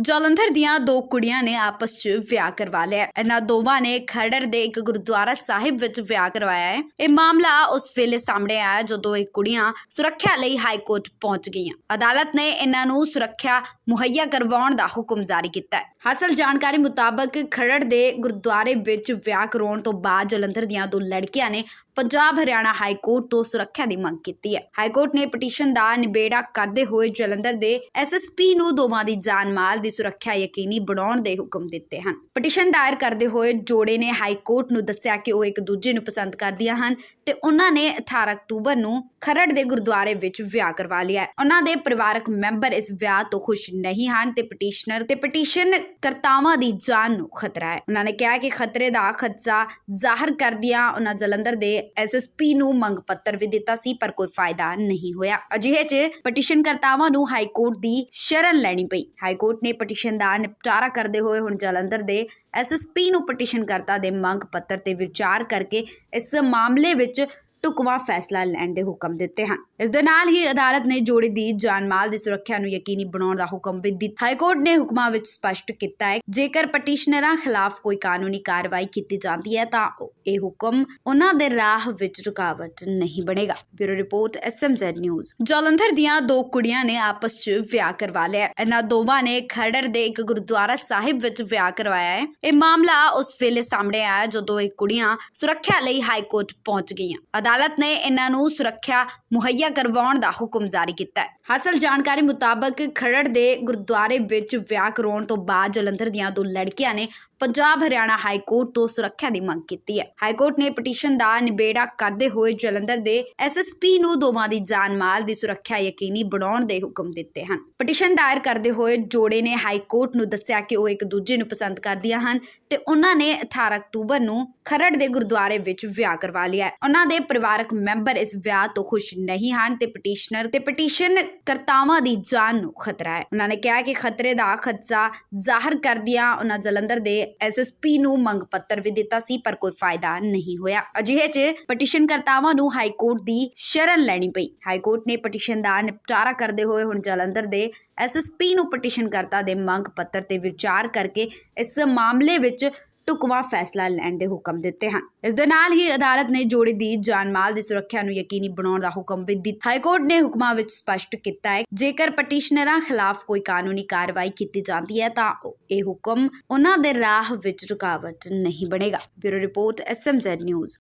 ਜਲੰਧਰ ਦੀਆਂ ਦੋ ਕੁੜੀਆਂ ਨੇ ਆਪਸ 'ਚ ਵਿਆਹ ਕਰਵਾ ਲਿਆ ਇਹਨਾਂ ਦੋਵਾਂ ਨੇ ਖਰੜ ਦੇ ਇੱਕ ਗੁਰਦੁਆਰਾ ਸਾਹਿਬ ਵਿੱਚ ਵਿਆਹ ਕਰਵਾਇਆ ਹੈ। ਇਹ ਮਾਮਲਾ ਉਸ ਵੇਲੇ ਸਾਹਮਣੇ ਆਇਆ ਜਦੋਂ ਇਹ ਕੁੜੀਆਂ ਸੁਰੱਖਿਆ ਲਈ ਹਾਈ ਕੋਰਟ ਪਹੁੰਚ ਗਈਆਂ। ਅਦਾਲਤ ਨੇ ਇਹਨਾਂ ਨੂੰ ਸੁਰੱਖਿਆ ਮੁਹੱਈਆ ਕਰਵਾਉਣ ਦਾ ਹੁਕਮ ਜਾਰੀ ਕੀਤਾ ਹੈ। ਹਾਸਲ ਜਾਣਕਾਰੀ ਮੁਤਾਬਕ ਖਰੜ ਦੇ ਗੁਰਦੁਆਰੇ ਵਿੱਚ ਵਿਆਹ ਕਰਾਉਣ ਤੋਂ ਬਾਅਦ ਜਲੰਧਰ ਦੀਆਂ ਦੋ ਲੜਕੀਆਂ ਨੇ ਪੰਜਾਬ ਹਰਿਆਣਾ ਹਾਈ ਕੋਰਟ ਤੋਂ ਸੁਰੱਖਿਆ ਦੀ ਮੰਗ ਕੀਤੀ ਹੈ। ਹਾਈ ਕੋਰਟ ਨੇ ਪਟੀਸ਼ਨ ਦਾ ਨਿਬੇੜਾ ਕਰਦੇ ਹੋਏ ਜਲੰਧਰ ਦੇ ਐਸਐਸਪੀ ਨੂੰ ਦੋਵਾਂ ਦੀ ਜਾਨ ਮਾਲ ਦੀ ਸੁਰੱਖਿਆ ਯਕੀਨੀ ਬਣਾਉਣ ਦੇ ਹੁਕਮ ਦਿੱਤੇ ਹਨ। ਪਟੀਸ਼ਨ ਦਾਇਰ ਕਰਦੇ ਹੋਏ ਜੋੜੇ ਨੇ ਹਾਈ ਕੋਰਟ ਨੂੰ ਦੱਸਿਆ ਕਿ ਉਹ ਇੱਕ ਦੂਜੇ ਨੂੰ ਪਸੰਦ ਕਰਦੀਆਂ ਹਨ ਤੇ ਉਹਨਾਂ ਨੇ 18 ਅਕਤੂਬਰ ਨੂੰ ਖਰੜ ਦੇ ਗੁਰਦੁਆਰੇ ਵਿੱਚ ਵਿਆਹ ਕਰਵਾ ਲਿਆ ਹੈ। ਉਹਨਾਂ ਦੇ ਪਰਿਵਾਰਕ ਮੈਂਬਰ ਇਸ ਵਿਆਹ ਤੋਂ ਖੁਸ਼ ਨਹੀਂ ਹਨ ਤੇ ਪਟੀਸ਼ਨਰ ਤੇ ਪਟੀਸ਼ਨ ਕਰਤਾਵਾਂ ਦੀ ਜਾਨ ਨੂੰ ਖਤਰਾ ਹੈ। ਉਹਨਾਂ ਨੇ ਕਿਹਾ ਕਿ ਖਤਰੇ ਦਾ ਖਦਸ਼ਾ ਜ਼ਾਹਰ ਕਰਦਿਆਂ ਉਹਨਾਂ ਜਲੰਧਰ ਦੇ ਐਸਐਸਪੀ ਨੂੰ ਮੰਗ ਪੱਤਰ ਵੀ ਦਿੱਤਾ ਸੀ, ਪਰ ਕੋਈ ਫਾਇਦਾ ਨਹੀਂ ਹੋਇਆ। ਅਜਿਹੇ 'ਚ ਪਟੀਸ਼ਨ ਕਰਤਾਵਾਂ ਨੂੰ ਹਾਈ ਕੋਰਟ ਦੀ ਸ਼ਰਨ ਲੈਣੀ ਪਈ। ਹਾਈ ਕੋਰਟ ਨੇ ਪਟੀਸ਼ਨ ਦਾ ਨਿਪਟਾਰਾ ਕਰਦੇ ਹੋਏ ਹੁਣ ਜਲੰਧਰ ਦੇ ਐਸਐਸਪੀ ਨੂੰ ਪਟੀਸ਼ਨ ਕਰਤਾ ਦੇ ਮੰਗ ਪੱਤਰ ਤੇ ਵਿਚਾਰ ਕਰਕੇ ਇਸ ਮਾਮਲੇ ਵਿੱਚ ਢੁਕਵਾਂ ਫੈਸਲਾ ਲੈਣ ਦੇ ਹੁਕਮ ਦਿੱਤੇ ਹਨ। ਇਸ ਦੇ ਨਾਲ ਹੀ ਅਦਾਲਤ ਨੇ ਜੋੜੀ ਦੀ ਜਾਨ ਮਾਲ ਦੀ ਸੁਰੱਖਿਆ ਨੂੰ ਯਕੀਨੀ ਬਣਾਉਣ ਦਾ ਹੁਕਮ ਵੀ ਦਿੱਤਾ। ਹਾਈ ਕੋਰਟ ਨੇ ਹੁਕਮਾਂ ਵਿੱਚ ਸਪਸ਼ਟ ਕੀਤਾ ਹੈ, ਜੇਕਰ ਪਟੀਸ਼ਨਰਾਂ ਖਿਲਾਫ ਕੋਈ ਕਾਨੂੰਨੀ ਕਾਰਵਾਈ ਕੀਤੀ ਜਾਂਦੀ ਹੈ, ਤਾਂ ਇਹ ਹੁਕਮ ਉਹਨਾਂ ਦੇ ਰਾਹ ਵਿੱਚ ਰੁਕਾਵਟ ਨਹੀਂ ਬਣੇਗਾ। Bureau report SMZ news. Jalandhar ਦੀਆਂ ਦੋ ਕੁੜੀਆਂ ਨੇ ਆਪਸ 'ਚ ਵਿਆਹ ਕਰਵਾ ਲਿਆ ਇਹਨਾਂ ਦੋਵਾਂ ਨੇ ਖਰੜ ਦੇ ਇੱਕ ਗੁਰਦੁਆਰਾ ਸਾਹਿਬ ਵਿੱਚ ਵਿਆਹ ਕਰਵਾਇਆ ਹੈ। ਇਹ ਮਾਮਲਾ ਉਸ ਵੇਲੇ ਸਾਹਮਣੇ ਆਇਆ ਜਦੋਂ ਇਹ ਕੁੜੀਆਂ ਸੁਰੱਖਿਆ ਲਈ ਹਾਈ ਕੋਰਟ ਪਹੁੰਚ ਗਈਆਂ। ਅਦਾਲਤ ਨੇ ਇਹਨਾਂ ਨੂੰ ਸੁਰੱਖਿਆ ਮੁਹੱਈਆ ਕਰਵਾਉਣ ਦਾ ਹੁਕਮ ਜਾਰੀ ਕੀਤਾ ਹੈ। ਹਾਸਲ ਜਾਣਕਾਰੀ ਮੁਤਾਬਕ ਖਰੜ ਦੇ ਗੁਰਦੁਆਰੇ ਵਿੱਚ ਵਿਆਹ ਕਰਾਉਣ ਤੋਂ ਬਾਅਦ ਜਲੰਧਰ ਦੀਆਂ ਦੋ ਲੜਕੀਆਂ ਨੇ ਪੰਜਾਬ ਹਰਿਆਣਾ ਹਾਈ ਕੋਰਟ ਤੋਂ ਸੁਰੱਖਿਆ ਦੀ ਮੰਗ ਕੀਤੀ ਹੈ। ਹਾਈ ਕੋਰਟ ਨੇ ਪਟੀਸ਼ਨ ਦਾ ਨਿਬੇੜਾ ਕਰਦੇ ਹੋਏ ਜਲੰਧਰ ਦੇ ਐਸਐਸਪੀ ਨੂੰ ਦੋਵਾਂ ਦੀ ਜਾਨ ਮਾਲ ਦੀ ਸੁਰੱਖਿਆ ਯਕੀਨੀ ਬਣਾਉਣ ਦੇ ਹੁਕਮ ਦਿੱਤੇ ਹਨ। ਪਟੀਸ਼ਨ ਦਾਇਰ ਕਰਦੇ ਹੋਏ ਜੋੜੇ ਨੇ ਹਾਈ ਕੋਰਟ ਨੂੰ ਦੱਸਿਆ ਕਿ ਉਹ ਇੱਕ ਦੂਜੇ ਨੂੰ ਪਸੰਦ ਕਰਦੀਆਂ ਹਨ ਤੇ ਉਹਨਾਂ ਨੇ 18 ਅਕਤੂਬਰ ਨੂੰ ਖਰੜ ਦੇ ਗੁਰਦੁਆਰੇ ਵਿੱਚ ਵਿਆਹ ਕਰਵਾ ਲਿਆ ਹੈ। ਉਹਨਾਂ ਦੇ ਪਰਿਵਾਰਕ ਮੈਂਬਰ ਇਸ ਵਿਆਹ ਤੋਂ ਖੁਸ਼ ਨਹੀਂ ਹਨ ਤੇ ਪਟੀਸ਼ਨਰ ਤੇ ਪਟੀਸ਼ਨ ਕਰਤਾਵਾਂ ਦੀ ਜਾਨ ਨੂੰ ਖਤਰਾ ਹੈ। ਉਹਨਾਂ ਨੇ ਕਿਹਾ ਕਿ ਖਤਰੇ ਦਾ ਖਦਸ਼ਾ ਜ਼ਾਹਰ ਕਰਦਿਆਂ ਉਹਨਾਂ ਜਲੰਧਰ ਦੇ ਐਸਐਸਪੀ ਨੂੰ ਮੰਗ ਪੱਤਰ ਵੀ ਦਿੱਤਾ ਸੀ, ਪਰ ਕੋਈ ਫਾਇਦਾ ਨਹੀਂ ਹੋਇਆ। ਅਜਿਹੇ 'ਚ ਪਟੀਸ਼ਨ ਕਰਤਾਵਾਂ ਨੂੰ ਹਾਈ ਕੋਰਟ ਦੀ ਸ਼ਰਨ ਲੈਣੀ ਪਈ। ਹਾਈ ਕੋਰਟ ਨੇ ਪਟੀਸ਼ਨ ਦਾ ਨਿਪਟਾਰਾ ਕਰਦੇ ਹੋਏ ਹੁਣ ਜਲੰਧਰ ਦੇ ਐਸਐਸਪੀ ਨੂੰ ਪਟੀਸ਼ਨ ਕਰਤਾ ਦੇ ਮੰਗ ਪੱਤਰ ਤੇ ਵਿਚਾਰ ਕਰਕੇ ਇਸ ਮਾਮਲੇ ਵਿੱਚ ਢੁਕਵਾਂ ਫੈਸਲਾ ਲੈਣ ਦੇ ਹੁਕਮ ਦਿੱਤੇ ਹਨ। ਇਸ ਦੇ ਨਾਲ ਹੀ ਅਦਾਲਤ ਨੇ ਜੋੜੀ ਦੀ ਜਾਨ ਮਾਲ ਦੀ ਸੁਰੱਖਿਆ ਨੂੰ ਯਕੀਨੀ ਬਣਾਉਣ ਦਾ ਹੁਕਮ ਵੀ ਦਿੱਤਾ। ਹਾਈ ਕੋਰਟ ਨੇ ਹੁਕਮਾਂ ਵਿੱਚ ਸਪਸ਼ਟ ਕੀਤਾ ਹੈ, ਜੇਕਰ ਪਟੀਸ਼ਨਰਾਂ ਖਿਲਾਫ ਕੋਈ ਕਾਨੂੰਨੀ ਕਾਰਵਾਈ ਕੀਤੀ ਜਾਂਦੀ ਹੈ, ਤਾਂ ਇਹ ਹੁਕਮ ਉਹਨਾਂ ਦੇ ਰਾਹ ਵਿੱਚ ਰੁਕਾਵਟ ਨਹੀਂ ਬਣੇਗਾ। Bureau report SMZ news